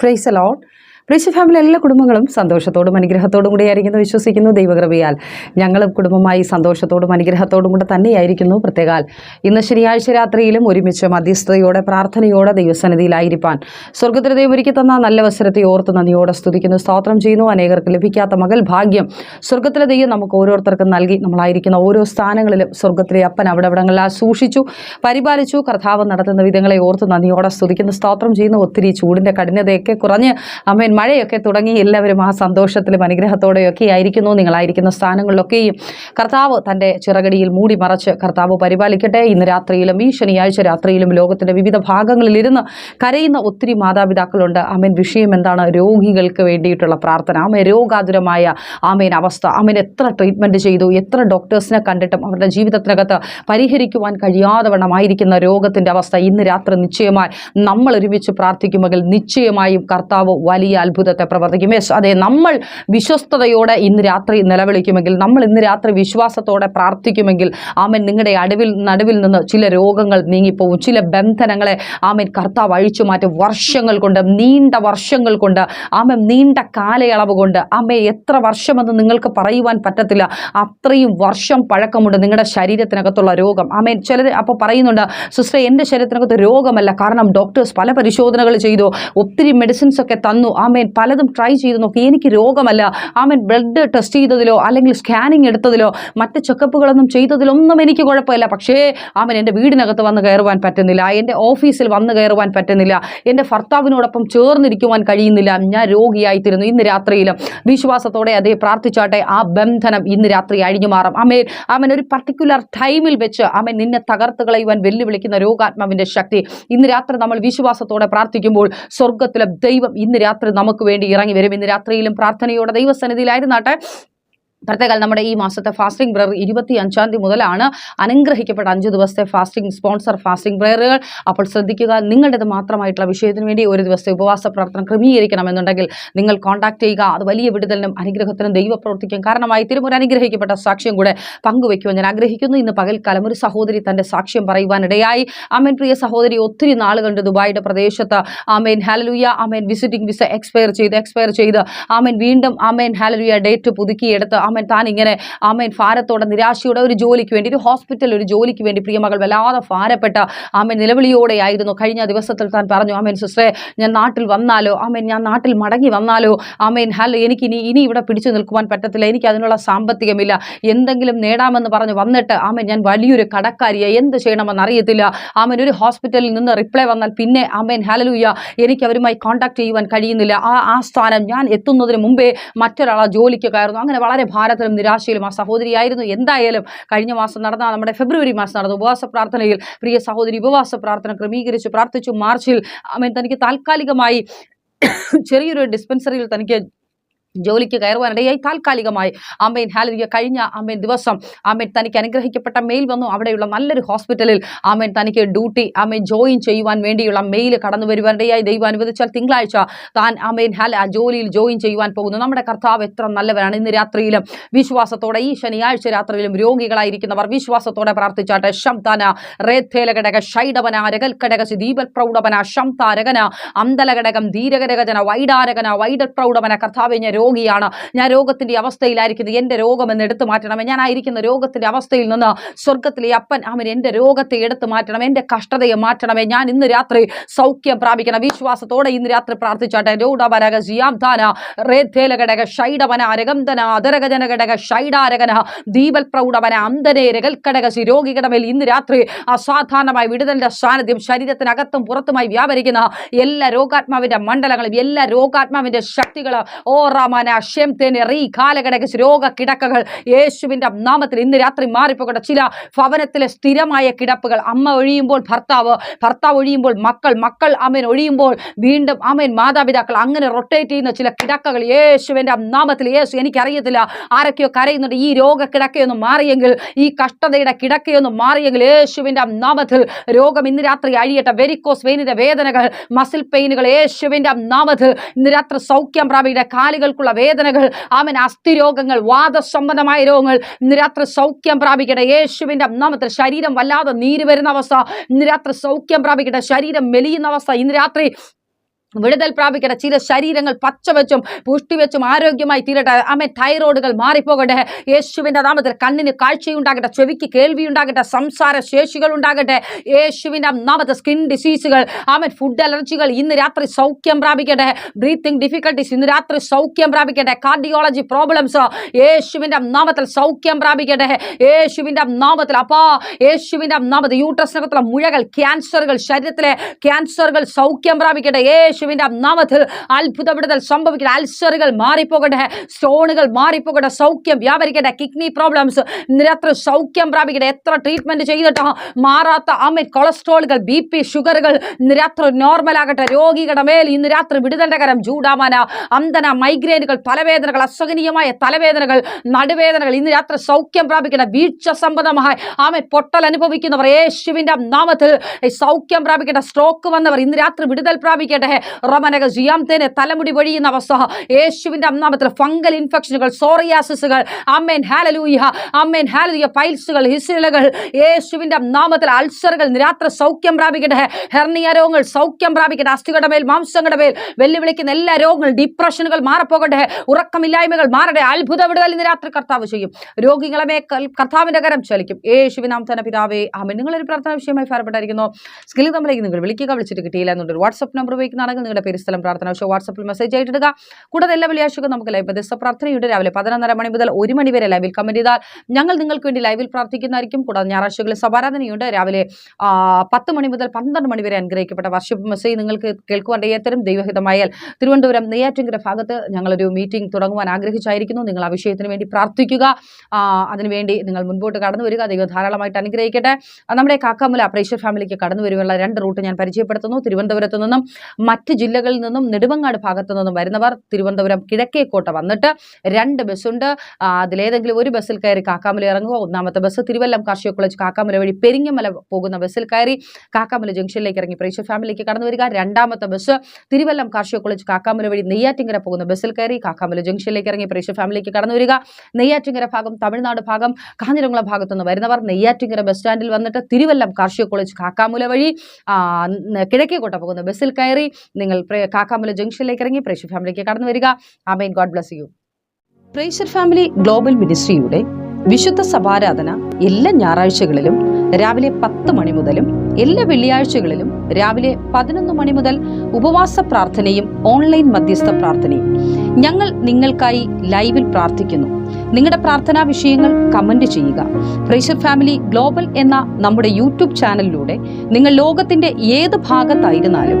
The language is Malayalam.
praise the lord. Praise family എല്ലാ കുടുംബങ്ങളും സന്തോഷത്തോടും അനുഗ്രഹത്തോടും കൂടിയായിരിക്കുന്നു വിശ്വസിക്കുന്നു ദൈവകൃപയാൽ. ഞങ്ങളും കുടുംബമായി സന്തോഷത്തോടും അനുഗ്രഹത്തോടും കൂടെ തന്നെയായിരിക്കുന്നു. പ്രത്യേകാൽ ഇന്ന് ശനിയാഴ്ച രാത്രിയിലും ഒരുമിച്ച് മധ്യസ്ഥതയോടെ പ്രാർത്ഥനയോടെ ദൈവസന്നിധിയിലായിരിക്കാൻ സ്വർഗത്തിന് ദൈവം ഒരുക്കി തന്ന നല്ല അവസരത്തെ ഓർത്ത് നന്ദിയോടെ സ്തുതിക്കുന്നു. സ്തോത്രം ചെയ്യുന്നു. അനേകർക്ക് ലഭിക്കാത്ത മകൾ ഭാഗ്യം സ്വർഗത്തിലെ ദൈവം നമുക്ക് ഓരോരുത്തർക്കും നൽകി നമ്മളായിരിക്കുന്ന ഓരോ സ്ഥാനങ്ങളിലും സ്വർഗത്തിലെ അപ്പൻ അവിടെ അവിടങ്ങളിൽ സൂക്ഷിച്ചു പരിപാലിച്ചു. കർത്താവ് നടത്തുന്ന വിധങ്ങളെ ഓർത്ത് നന്ദിയോടെ സ്തുതിക്കുന്നു. സ്തോത്രം ചെയ്യുന്നു. ഒത്തിരി ചൂടിന്റെ കഠിനതയൊക്കെ കുറഞ്ഞ് അമ്മേൻ മഴയൊക്കെ തുടങ്ങി എല്ലാവരും ആ സന്തോഷത്തിലും അനുഗ്രഹത്തോടെയൊക്കെ ആയിരിക്കുന്നു. നിങ്ങളായിരിക്കുന്ന സ്ഥാനങ്ങളിലൊക്കെയും കർത്താവ് തന്റെ ചിറകടിയിൽ മൂടി മറച്ച് കർത്താവ് പരിപാലിക്കട്ടെ. ഇന്ന് രാത്രിയിലും ഈ ശനിയാഴ്ച രാത്രിയിലും ലോകത്തിന്റെ വിവിധ ഭാഗങ്ങളിലിരുന്ന് കരയുന്ന ഒത്തിരി മാതാപിതാക്കളുണ്ട്. ആമേൻ. വിഷയം എന്താണ്? രോഗികൾക്ക് വേണ്ടിയിട്ടുള്ള പ്രാർത്ഥന. ആമേ രോഗാതുരമായ ആമേൻ അവസ്ഥ. ആമേൻ. എത്ര ട്രീറ്റ്മെന്റ് ചെയ്തു? എത്ര ഡോക്ടേഴ്സിനെ കണ്ടിട്ടും അവരുടെ ജീവിതത്തിനകത്ത് പരിഹരിക്കുവാൻ കഴിയാതെ വണ്ണമായിരിക്കുന്ന രോഗത്തിന്റെ അവസ്ഥ ഇന്ന് രാത്രി നിശ്ചയമായി നമ്മൾ ഒരുമിച്ച് പ്രാർത്ഥിക്കുമെങ്കിൽ നിശ്ചയമായും കർത്താവ് വലിയ അത്ഭുതത്തെ പ്രവർത്തിക്കും. യെസ് അതെ നമ്മൾ വിശ്വസ്തയോടെ ഇന്ന് രാത്രി നിലവിളിക്കുമെങ്കിൽ നമ്മൾ ഇന്ന് രാത്രി വിശ്വാസത്തോടെ പ്രാർത്ഥിക്കുമെങ്കിൽ ആമൻ നിങ്ങളുടെ അടുവിൽ നടുവിൽ നിന്ന് ചില രോഗങ്ങൾ നീങ്ങിപ്പോവും. ചില ബന്ധനങ്ങളെ ആമൻ കർത്താവ് അഴിച്ചു മാറ്റും. വർഷങ്ങൾ കൊണ്ട് നീണ്ട വർഷങ്ങൾ കൊണ്ട് ആമൻ നീണ്ട കാലയളവ് കൊണ്ട് ആമേ എത്ര വർഷമെന്ന് നിങ്ങൾക്ക് പറയുവാൻ പറ്റത്തില്ല. അത്രയും വർഷം പഴക്കമുണ്ട് നിങ്ങളുടെ ശരീരത്തിനകത്തുള്ള രോഗം. ആമേൻ ചിലർ അപ്പോൾ പറയുന്നുണ്ട് സിസ്റ്റർ എന്റെ ശരീരത്തിനകത്ത് രോഗമല്ല. കാരണം ഡോക്ടേഴ്സ് പല പരിശോധനകൾ ചെയ്തു. ഒത്തിരി മെഡിസിൻസ് ഒക്കെ തന്നു. ആമേൻ പലതും ട്രൈ ചെയ്ത് നോക്കി. എനിക്ക് രോഗമല്ല. ആമേൻ ബ്ലഡ് ടെസ്റ്റ് ചെയ്തതിലോ അല്ലെങ്കിൽ സ്കാനിങ് എടുത്തതിലോ മറ്റ് ചെക്കപ്പുകളൊന്നും ചെയ്തതിലോ ഒന്നും എനിക്ക് കുഴപ്പമില്ല. പക്ഷേ ആമൻ എന്റെ വീടിനകത്ത് വന്ന് കയറുവാൻ പറ്റുന്നില്ല. എന്റെ ഓഫീസിൽ വന്ന് കയറുവാൻ പറ്റുന്നില്ല. എന്റെ ഭർത്താവിനോടൊപ്പം ചേർന്നിരിക്കുവാൻ കഴിയുന്നില്ല. ഞാൻ രോഗിയായിത്തീരുന്നു. ഇന്ന് രാത്രിയിലും വിശ്വാസത്തോടെ അതേ പ്രാർത്ഥിച്ചാട്ടെ ആ ബന്ധനം ഇന്ന് രാത്രി അഴിഞ്ഞു മാറും. ആമേൻ ആമൻ ഒരു പർട്ടിക്കുലർ ടൈമിൽ വെച്ച് ആമൻ നിന്നെ തകർത്ത് കളയുവാൻ വെല്ലുവിളിക്കുന്ന രോഗാത്മാവിന്റെ ശക്തി. ഇന്ന് രാത്രി നമ്മൾ വിശ്വാസത്തോടെ പ്രാർത്ഥിക്കുമ്പോൾ സ്വർഗത്തിലെ ദൈവം ഇന്ന് രാത്രി നമുക്ക് വേണ്ടി ഇറങ്ങി വരും. ഇന്ന് രാത്രിയിലും പ്രാർത്ഥനയോടെ ദൈവസന്നിധിയിലായിരുന്നാട്ടെ. പ്രത്യേകം നമ്മുടെ ഈ മാസത്തെ ഫാസ്റ്റിംഗ് പ്രയർ ഇരുപത്തി അഞ്ചാം തീയതി മുതലാണ് അനുഗ്രഹിക്കപ്പെട്ട അഞ്ച് ദിവസത്തെ ഫാസ്റ്റിംഗ് സ്പോൺസർ ഫാസ്റ്റിംഗ് പ്രയറുകൾ അപ്പോൾ ശ്രദ്ധിക്കുക നിങ്ങളുടേത് മാത്രമായിട്ടുള്ള വിഷയത്തിന് വേണ്ടി ഒരു ദിവസത്തെ ഉപവാസ പ്രാർത്ഥന ക്രമീകരിക്കണമെന്നുണ്ടെങ്കിൽ നിങ്ങൾ കോൺടാക്ട് ചെയ്യുക. അത് വലിയ വിടുതലിനും അനുഗ്രഹത്തിനും ദൈവപ്രവർത്തിക്കും കാരണമായി തിരും ഒരു അനുഗ്രഹിക്കപ്പെട്ട സാക്ഷ്യം കൂടെ പങ്കുവയ്ക്കുവാൻ ഞാൻ ആഗ്രഹിക്കുന്നു. ഇന്ന് പകൽക്കാലം ഒരു സഹോദരി തന്റെ സാക്ഷ്യം പറയുവാനിടയായി. ആമേൻ. പ്രിയ സഹോദരി ഒത്തിരി നാളുകളുണ്ട് ദുബായിയുടെ പ്രദേശത്ത്. ആമേൻ. ഹാലലുയ ആമേൻ. വിസിറ്റിംഗ് വിസ എക്സ്പയർ ചെയ്ത് എക്സ്പയർ ചെയ്ത്. ആമേൻ. വീണ്ടും ആമേൻ. ഹാലലുയ ഡേറ്റ് പുതുക്കിയെടുത്ത്. ആമേൻ. താൻ ഇങ്ങനെ ആമൻ ഭാരത്തോടെ നിരാശയോടെ ഒരു ജോലിക്ക് വേണ്ടി ഒരു ഹോസ്പിറ്റലിൽ ഒരു ജോലിക്ക് വേണ്ടി പ്രിയമകൾ വല്ലാതെ ഭാരപ്പെട്ട ആമേൻ നിലവിളിയോടെയായിരുന്നു കഴിഞ്ഞ ദിവസത്തിൽ താൻ പറഞ്ഞു ആമേൻ സിസ്റ്ററെ ഞാൻ നാട്ടിൽ വന്നാലോ ആമേൻ ഞാൻ നാട്ടിൽ മടങ്ങി വന്നാലോ ആമേൻ ഹലോ എനിക്ക് ഇനി ഇനി ഇവിടെ പിടിച്ചു നിൽക്കുവാൻ പറ്റത്തില്ല എനിക്ക് അതിനുള്ള സാമ്പത്തികമില്ല. എന്തെങ്കിലും നേടാമെന്ന് പറഞ്ഞ് വന്നിട്ട് ആമൻ ഞാൻ വലിയൊരു കടക്കാരിയെ എന്ത് ചെയ്യണമെന്ന് അറിയത്തില്ല. ആമൻ ഒരു ഹോസ്പിറ്റലിൽ നിന്ന് റിപ്ലൈ വന്നാൽ പിന്നെ ആമേൻ ഹലലൂയ എനിക്ക് അവരുമായി കോൺടാക്ട് ചെയ്യുവാൻ കഴിയുന്നില്ല. ആ ആ സ്ഥാനം ഞാൻ എത്തുന്നതിന് മുമ്പേ മറ്റൊരാൾ ആ ജോലിക്ക് കയറുന്നു. അങ്ങനെ വളരെ ഭാരത്തിലും നിരാശയിലും ആ സഹോദരിയായിരുന്നു. എന്തായാലും കഴിഞ്ഞ മാസം നടന്ന നമ്മുടെ ഫെബ്രുവരി മാസം നടന്ന ഉപവാസ പ്രാർത്ഥനയിൽ പ്രിയ സഹോദരി ഉപവാസ പ്രാർത്ഥന ക്രമീകരിച്ച് പ്രാർത്ഥിച്ചു. മാർച്ചിൽ അമ്മ തനിക്ക് താൽക്കാലികമായി ചെറിയൊരു ഡിസ്പെൻസറിയിൽ തനിക്ക് ജോലിക്ക് കയറുവാനിടയായി. താൽക്കാലികമായി അമ്മയിൻ ഹാലരിക കഴിഞ്ഞ അമ്മയിൻ ദിവസം അമ്മയിൻ തനിക്ക് അനുഗ്രഹിക്കപ്പെട്ട മെയിൽ വന്നു. അവിടെയുള്ള നല്ലൊരു ഹോസ്പിറ്റലിൽ അമ്മയിൻ തനിക്ക് ഡ്യൂട്ടി അമ്മയിൻ ജോയിൻ ചെയ്യുവാൻ വേണ്ടിയുള്ള മെയിൽ കടന്നു വരുവാനിടയായി. ദൈവം അനുവദിച്ചാൽ തിങ്കളാഴ്ച താൻ അമ്മയിൻ ഹാൽ ജോലിയിൽ ജോയിൻ ചെയ്യുവാൻ പോകുന്നു. നമ്മുടെ കർത്താവ് എത്ര നല്ലവരാണ് ഇന്ന് രാത്രിയിലും വിശ്വാസത്തോടെ ഈ ശനിയാഴ്ച രാത്രിയിലും രോഗികളായിരിക്കുന്നവർ വിശ്വാസത്തോടെ പ്രാർത്ഥിച്ചാട്ടെ. ശംതാന റേത്തേലഘടക ഷൈഡവന രകൽഘടക ദീപൽ പ്രൗഢവന ശംതാരകന അന്തലഘടകം ധീരകരകജന വൈഡാരകന വൈഡൽ പ്രൗഢവന കർത്താവെ ഞാൻ രോഗിയാണ്. ഞാൻ രോഗത്തിന്റെ അവസ്ഥയിലായിരിക്കുന്നത് എന്റെ രോഗമെന്ന് എടുത്തു മാറ്റണമേ. ഞാൻ ആയിരിക്കുന്ന രോഗത്തിന്റെ അവസ്ഥയിൽ നിന്ന് സ്വർഗത്തിലെ അപ്പൻ അവൻ എന്റെ രോഗത്തെ എടുത്തു മാറ്റണം. എന്റെ കഷ്ടതയെ മാറ്റണമേ. ഞാൻ ഇന്ന് രാത്രി സൗഖ്യം പ്രാപിക്കണം. വിശ്വാസത്തോടെ ഇന്ന് രാത്രി പ്രാർത്ഥിച്ചാട്ടെ. രോഡവരക ജിയാംധാന റേത്തേലഘടക ഷൈഡവന രഗന്ധന അതരഗജനഘടക ഷൈഡാരകന ദീപൽ പ്രൗഢവന അന്തരേ രകൽക്കടകസി രോഗികളുടെ മേൽ ഇന്ന് രാത്രി അസാധാരണമായ വിടുതലിന്റെ സാന്നിധ്യം ശരീരത്തിനകത്തും പുറത്തുമായി വ്യാപരിക്കുന്ന എല്ലാ രോഗാത്മാവിന്റെ മണ്ഡലങ്ങളും എല്ലാ രോഗാത്മാവിന്റെ ശക്തികൾ ഓ റമന ഷെംതേനെ റീ കാലഘടക രോഗ കിടക്കകൾ. യേശുവിന്റെ നാമത്തിൽ ഇന്ന് രാത്രി മാറിപ്പോകട്ടെ. ചില ഭവനത്തിലെ സ്ഥിരമായ കിടപ്പുകൾ. അമ്മ ഒഴിയുമ്പോൾ ഭർത്താവ് ഭർത്താവ് ഒഴിയുമ്പോൾ മക്കൾ മക്കൾ അമ്മൻ ഒഴിയുമ്പോൾ വീണ്ടും അമ്മൻ മാതാപിതാക്കൾ. അങ്ങനെ റൊട്ടേറ്റ് ചെയ്യുന്ന ചില കിടക്കകൾ യേശുവിന്റെ നാമത്തിൽ. യേശു എനിക്കറിയത്തില്ല ആരൊക്കെയോ കരയുന്നുണ്ട്. ഈ രോഗ കിടക്കയൊന്നും മാറിയെങ്കിൽ ഈ കഷ്ടതയുടെ കിടക്കയൊന്നും മാറിയെങ്കിൽ യേശുവിന്റെ നാമത്തിൽ രോഗം ഇന്ന് രാത്രി അഴിയട്ടെ. വെരിക്കോസ് വെയിനിന്റെ വേദനകൾ മസിൽ പെയിനുകൾ യേശുവിന്റെ നാമത്തിൽ. ഇന്ന് രാത്രി സൗഖ്യം പ്രാപിയുടെ കാലുകൾക്കുള്ള വേദനകൾ അവൻ അസ്ഥിരോഗങ്ങൾ വാദസംബന്ധമായ രോഗങ്ങൾ നിരാത്ര സൗഖ്യം പ്രാപിക്കട്ടെ. യേശുവിന്റെ ഒന്നാമത്തെ ശരീരം വല്ലാതെ നീര് വരുന്ന അവസ്ഥ ഇന്ന് രാത്രി സൗഖ്യം പ്രാപിക്കട്ടെ. ശരീരം മെലിയുന്ന അവസ്ഥ ഇന്ന് രാത്രി വിടുതൽ പ്രാപിക്കട്ടെ. ചില ശരീരങ്ങൾ പച്ച വെച്ചും പുഷ്ടി വെച്ചും ആരോഗ്യമായി തീരട്ടെ. അമ്മ തൈറോയിഡുകൾ മാറിപ്പോകട്ടെ. യേശുവിന്റെ നാമത്തിൽ കണ്ണിന് കാഴ്ചയുണ്ടാകട്ടെ. ചെവിക്ക് കേൾവിയുണ്ടാകട്ടെ. സംസാര ശേഷികൾ ഉണ്ടാകട്ടെ യേശുവിന്റെ നാമത്തെ സ്കിൻ ഡിസീസുകൾ. അമ്മ ഫുഡ് അലർജികൾ ഇന്ന് രാത്രി സൗഖ്യം പ്രാപിക്കട്ടെ. ബ്രീത്തിങ് ഡിഫിക്കൽട്ടീസ് ഇന്ന് രാത്രി സൗഖ്യം പ്രാപിക്കട്ടെ. കാർഡിയോളജി പ്രോബ്ലംസ് യേശുവിന്റെ നാമത്തിൽ സൗഖ്യം പ്രാപിക്കട്ടെ. യേശുവിന്റെ നാമത്തിൽ അപ്പാ യേശുവിന്റെ നാമത്തിൽ യൂട്രസിനകത്തുള്ള മുഴകൾ ക്യാൻസറുകൾ ശരീരത്തിലെ ക്യാൻസറുകൾ സൗഖ്യം പ്രാപിക്കട്ടെ. യേശുവിന്റെ നാമത്തിൽ അത്ഭുത വിടുതൽ സംഭവിക്കട്ടെ. അൾസറുകൾ മാറിപ്പോകട്ടെ. സ്റ്റോണുകൾ മാറിപ്പോകട്ടെ. സൗഖ്യം വ്യാപരിക്കട്ടെ. കിഡ്നി പ്രോബ്ലംസ് നിരത്ര സൗഖ്യം പ്രാപിക്കട്ടെ. എത്ര ട്രീറ്റ്മെന്റ് ചെയ്തിട്ടോ? മാറാത്ത അമിൻ കൊളസ്ട്രോളുകൾ ബി പി ഷുഗറുകൾ നിരത്ര നോർമൽ ആകട്ടെ. രോഗികളുടെ മേൽ ഇന്ന് രാത്രി വിടുതണ്ടകരം കരം ചൂടാമാന അന്തന മൈഗ്രെയിനുകൾ തലവേദനകൾ അസഹനീയമായ തലവേദനകൾ നടുവേദനകൾ ഇന്ന് രാത്രി സൗഖ്യം പ്രാപിക്കട്ടെ. വീഴ്ച സംബന്ധമായ ആമെ പൊട്ടൽ അനുഭവിക്കുന്നവർ യേശുവിന്റെ നാമത്തിൽ സൗഖ്യം പ്രാപിക്കട്ടെ. സ്ട്രോക്ക് വന്നവർ ഇന്ന് രാത്രി വിടുതൽ പ്രാപിക്കട്ടെ. റമനക ജിയാംതേനെ തലമുടി പൊഴിയുന്ന അവസ്ഥ. യേശുവിന്റെ അന്നാമത്തിൽ ഫംഗൽ ഇൻഫെക്ഷനുകൾ സോറിയാസിസുകൾ അമ്മേൻ ഹാലലൂയ അമ്മേൻ ഹാലലൂയ പൈൽസുകൾ ഹിസിലകൾ. യേശുവിന്റെ നാമത്തിൽ അൾസറുകൾ നിരാത്ര സൗഖ്യം പ്രാപിക്കട്ടെ. ഹെർണിയ രോഗങ്ങൾ സൗഖ്യം പ്രാപിക്കട്ടെ. അസ്ഥികളുടെ മേൽ മാംസങ്ങളുടെ മേൽ വെല്ലുവിളിക്കുന്ന എല്ലാ രോഗങ്ങളും ഡിപ്രഷനുകൾ മാറപ്പോകട്ടെ. ഉറക്കമില്ലായ്മകൾ മാറട്ടെ. അത്ഭുത വിടുതൽ ഇന്ന് രാത്രി കർത്താവ് ചെയ്യും. രോഗികളെ കർത്താവിന്റെ കരം ചലിക്കും. യേശുവിനാം തന്നെ പിതാവേ അമ്മ നിങ്ങളൊരു പ്രാർത്ഥന വിഷയമായി ഫലപ്പെട്ടായിരിക്കുന്നു. സ്കിൽ തമ്മിലേക്ക് നിങ്ങൾ വിളിക്കുക. വിളിച്ചിട്ട് കിട്ടിയില്ല എന്നുള്ളൊരു വാട്സ്ആപ്പ് നമ്പർ നിങ്ങളുടെ പേര് സ്ഥലം പ്രാർത്ഥന പക്ഷേ വാട്സപ്പിൽ മെസ്സേജ് ആയിട്ടിടുക കൂടാതെ എല്ലാ വെള്ളിയാഴ്ചകളും നമുക്ക് ലൈവ് ദിവസ പ്രാർത്ഥനയുണ്ട്. രാവിലെ പതിനൊന്നര മണി മുതൽ ഒരു മണി വരെ ലൈവിൽ കമന്റ് ചെയ്താൽ ഞങ്ങൾ നിങ്ങൾക്ക് വേണ്ടി ലൈവിൽ പ്രാർത്ഥിക്കുന്നതായിരിക്കും. കൂടാതെ ഞായറാഴ്ചകളിൽ സഭാരാധനയുണ്ട് രാവിലെ പത്ത് മണി മുതൽ പന്ത്രണ്ട് മണി വരെ അനുഗ്രഹിക്കപ്പെട്ട വർഷിപ്പ് മെസ്സേജ് നിങ്ങൾക്ക് കേൾക്കുവാൻ ഏത്തരം ദൈവഹിതമായാൽ തിരുവനന്തപുരം നെയ്യാറ്റിങ്കര ഭാഗത്ത് ഞങ്ങളൊരു മീറ്റിംഗ് തുടങ്ങുവാൻ ആഗ്രഹിച്ചായിരിക്കുന്നു. നിങ്ങൾ ആ വിഷയത്തിന് വേണ്ടി പ്രാർത്ഥിക്കുക. അതിനുവേണ്ടി നിങ്ങൾ മുൻപോട്ട് കടന്നു വരിക. ദൈവം ധാരാളമായിട്ട് അനുഗ്രഹിക്കട്ടെ. നമ്മുടെ കാക്കാമുല പ്രേക്ഷർ ഫാമിലിക്ക് കടന്നു വരുവാനുള്ള രണ്ട് റൂട്ട് ഞാൻ പരിചയപ്പെടുത്തുന്നു. തിരുവനന്തപുരത്ത് നിന്നും മറ്റ് ജില്ലകളിൽ നിന്നും നെടുമങ്ങാട് ഭാഗത്തു നിന്നും വരുന്നവർ തിരുവനന്തപുരം കിഴക്കേക്കോട്ട വന്നിട്ട് രണ്ട് ബസ്സുണ്ട്. അതിലേതെങ്കിലും ഒരു ബസ്സിൽ കയറി കാക്കാമല ഇറങ്ങുക ഒന്നാമത്തെ ബസ് തിരുവല്ലം കാർഷിക കോളേജ് കാക്കാമല വഴി പെരിങ്ങമല പോകുന്ന ബസ്സിൽ കയറി കാക്കാമല ജംഗ്ഷനിലേക്ക് ഇറങ്ങി പ്രേക്ഷക ഫാമിലിക്ക് കടന്നു വരിക. രണ്ടാമത്തെ ബസ് തിരുവല്ലം കാർഷിക കോളേജ് കാക്കാമല വഴി നെയ്യാറ്റിങ്കര പോകുന്ന ബസ്സിൽ കയറി കാക്കാമല ജംഗ്ഷനിലേക്ക് ഇറങ്ങി പ്രേക്ഷക ഫാമിലിക്ക് കടന്നു വരിക. നെയ്യാറ്റിങ്കര ഭാഗം തമിഴ്നാട് ഭാഗം കാഞ്ഞിരംകുളം ഭാഗത്തു നിന്ന് വരുന്നവർ നെയ്യാറ്റിങ്കര ബസ് സ്റ്റാൻഡിൽ വന്നിട്ട് തിരുവല്ലം കാർഷിക കോളേജ് കാക്കാമുല വഴി കിഴക്കേക്കോട്ട പോകുന്ന ബസ്സിൽ കയറി നിങ്ങൾ കാക്കാമല ജംഗ്ഷനിലേക്ക് ഇറങ്ങി പ്രേക്ഷർ ഫാമിലിക്ക് കടന്നു വരിക. ആമേൻ. God bless you. Pressure family global മിനിസ്ട്രിയുടെ വിശുദ്ധ സഭാരാധന എല്ലാ ഞായറാഴ്ചകളിലും രാവിലെ പത്ത് മണി മുതലും എല്ലാ വെള്ളിയാഴ്ചകളിലും രാവിലെ പതിനൊന്ന് മണി മുതൽ ഉപവാസ പ്രാർത്ഥനയും ഓൺലൈൻ മധ്യസ്ഥ പ്രാർത്ഥനയും. ഞങ്ങൾ നിങ്ങൾക്കായി ലൈവിൽ പ്രാർത്ഥിക്കുന്നു. നിങ്ങളുടെ പ്രാർത്ഥനാ വിഷയങ്ങൾ കമന്റ് ചെയ്യുക. പ്രേഷർ ഫാമിലി ഗ്ലോബൽ എന്ന നമ്മുടെ യൂട്യൂബ് ചാനലിലൂടെ നിങ്ങൾ ലോകത്തിന്റെ ഏത് ഭാഗത്തായിരുന്നാലും